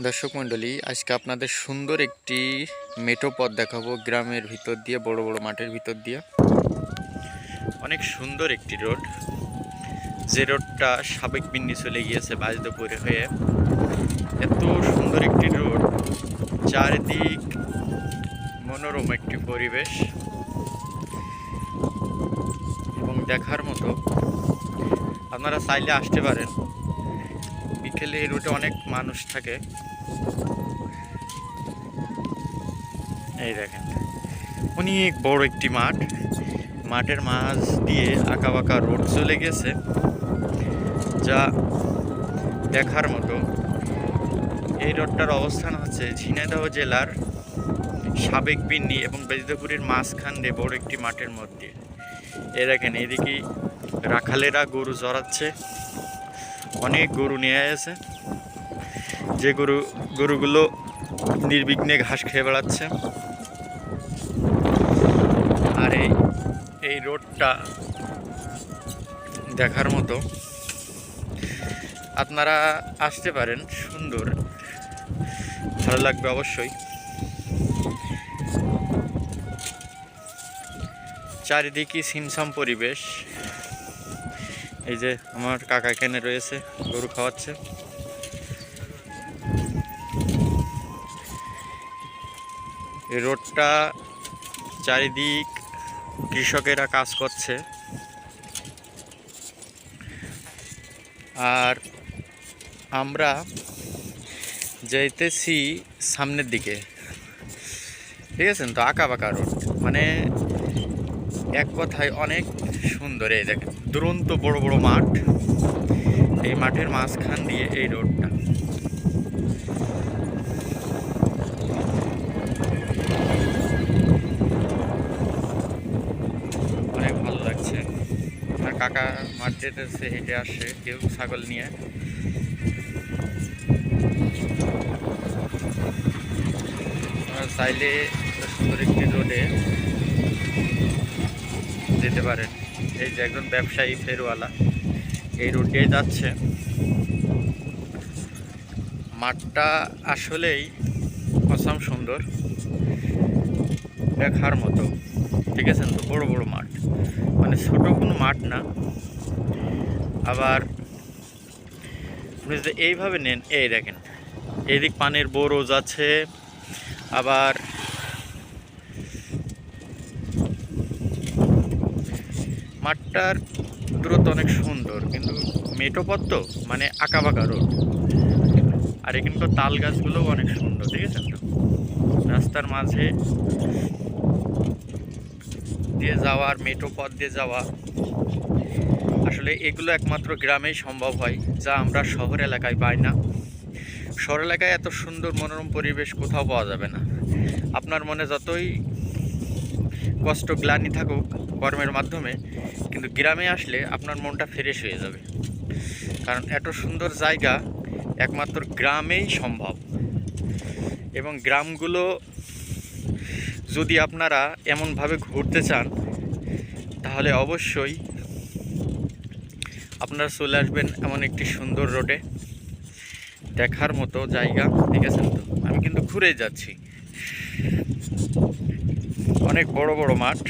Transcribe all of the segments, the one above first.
দর্শক মণ্ডলী, আজকে আপনাদের সুন্দর একটি মেঠো পথ দেখাবো গ্রামের ভিতর দিয়ে, বড় বড় মাঠের ভিতর দিয়ে। অনেক সুন্দর একটি রোড। যে রোডটা সাবেক বিন্নি চলে গিয়েছে বাজদপুরে হয়ে। এত সুন্দর একটি রোড। চারিদিক মনোরম একটি পরিবেশ। এবং দেখার মতো আপনারা চাইলে আসতে পারেন। বিকেলে এই রুটে অনেক মানুষ থাকে। এই দেখেন, অনেক বড় একটি মাঠ। মাঠের মাঝ দিয়ে আঁকা বাঁকা রোড চলে গেছে, যা দেখার মতো। এই রোডটার অবস্থান হচ্ছে ঝিনাইদহ জেলার সাবেক বিন্নি এবং বেজিদপুরের মাঝখান দিয়ে বড় একটি মাঠের মধ্যে। এ দেখেন, এদিকে রাখালেরা গরু চড়াচ্ছে। অনেক গরু নিয়ে আছে যে গরু, গরুগুলো নির্বিঘ্নে ঘাস খেয়ে বেড়াচ্ছে। আর এই এই রোডটা দেখার মতো। আপনারা আসতে পারেন, সুন্দর। ভালো লাগবে অবশ্যই। চারিদিকে সিমসাম পরিবেশ। এই যে আমার কাকা এখানে রয়েছে, গরু খাওয়াচ্ছে। এই রোডটা চারিদিক কৃষকেরা কাজ করছে। আর আমরা যাইতেছি সামনের দিকে। ঠিক আছে, তো আঁকা বাঁকা রোড। মানে এক কথায় অনেক সুন্দর এই দেখেন। দুরন্ত বড় বড় মাঠ। এই মাঠের মাঝখান দিয়ে এই রোডটা। অনেক ভালো লাগছে। আর কাকা মাঠ যেতেছে হেঁটে আসে, কেউ ছাগল নিয়ে। চাইলে সুন্দর একটি রোডে যেতে পারেন। এই যে একজন ব্যবসায়ী ফেরওয়ালা এই রোড দিয়ে যাচ্ছে। মাঠটা আসলেই অসাম সুন্দর, দেখার মতো। ঠিক আছে তো? বড় বড় মাঠ। মানে ছোট কোনো মাঠ না। আবার আপনি যদি এইভাবে নেন, এই দেখেন। এদিক পানির বোরোজ আছে, আবার মাঠটার দূরত্ব অনেক সুন্দর, কিন্তু মেটোপথ তো মানে বাঁকা রোড। আর এখানকার তাল গাছগুলোও অনেক সুন্দর, দেখেছেন তো? রাস্তার মাঝে দিয়ে যাওয়া আর পথ দিয়ে যাওয়া। আসলে এগুলো একমাত্র গ্রামেই সম্ভব হয়, যা আমরা শহর এলাকায় পাই না। শহর এলাকায় এত সুন্দর মনোরম পরিবেশ কোথাও পাওয়া যাবে না। আপনার মনে যতই কষ্ট, গ্লানি থাকুক, কর্মের মাধ্যমে, কিন্তু গ্রামে আসলে আপনার মনটা ফ্রেশ হয়ে যাবে। কারণ এত সুন্দর জায়গা একমাত্র গ্রামেই সম্ভব। এবং গ্রামগুলো যদি আপনারা এমনভাবে ঘুরতে চান, তাহলে অবশ্যই আপনারা চলে আসবেন এমন একটি সুন্দর রোডে। দেখার মতো জায়গা ঠিক আছে তো? আমি কিন্তু ঘুরে যাচ্ছি। অনেক বড় বড় মাঠ।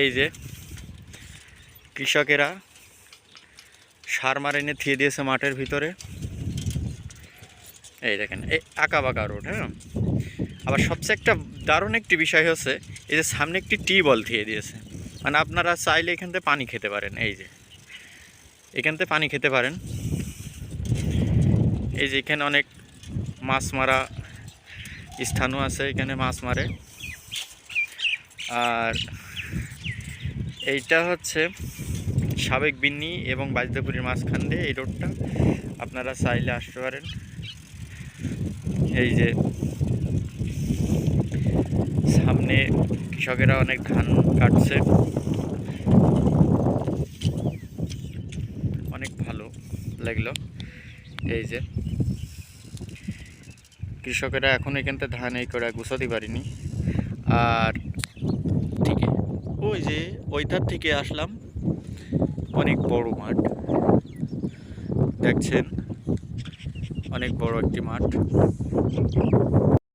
এই যে কৃষকেরা সার মার এনে থিয়ে দিয়েছে মাঠের ভিতরে। এই দেখেন, এই আঁকা বাঁকা রোড হ্যাঁ? আবার সবচেয়ে একটা দারুণ একটি বিষয় হচ্ছে, এই যে সামনে একটি টিউবওয়েল থিয়ে দিয়েছে। মানে আপনারা চাইলে এখান থেকে পানি খেতে পারেন, এই যে। এখান থেকে পানি খেতে পারেন। এই যে এখানে অনেক মাছ মারা স্থানও আছে এখানে মাছ মারে। আর এইটা হচ্ছে সাবেক বিন্নি এবং বাজদাপুরের মাঝখান দিয়ে এই রোডটা। আপনারা চাইলে আসতে পারেন। এই যে সামনে কৃষকেরা অনেক ধান কাটছে। অনেক ভালো লাগল। এই যে কৃষকেরা এখন এখানতে ধান এই করে গুছাতে পারিনি। আর ঠিক ওই যে ওইটার থেকে আসলাম, অনেক বড় মাঠ। দেখছেন? অনেক বড় একটি মাঠ।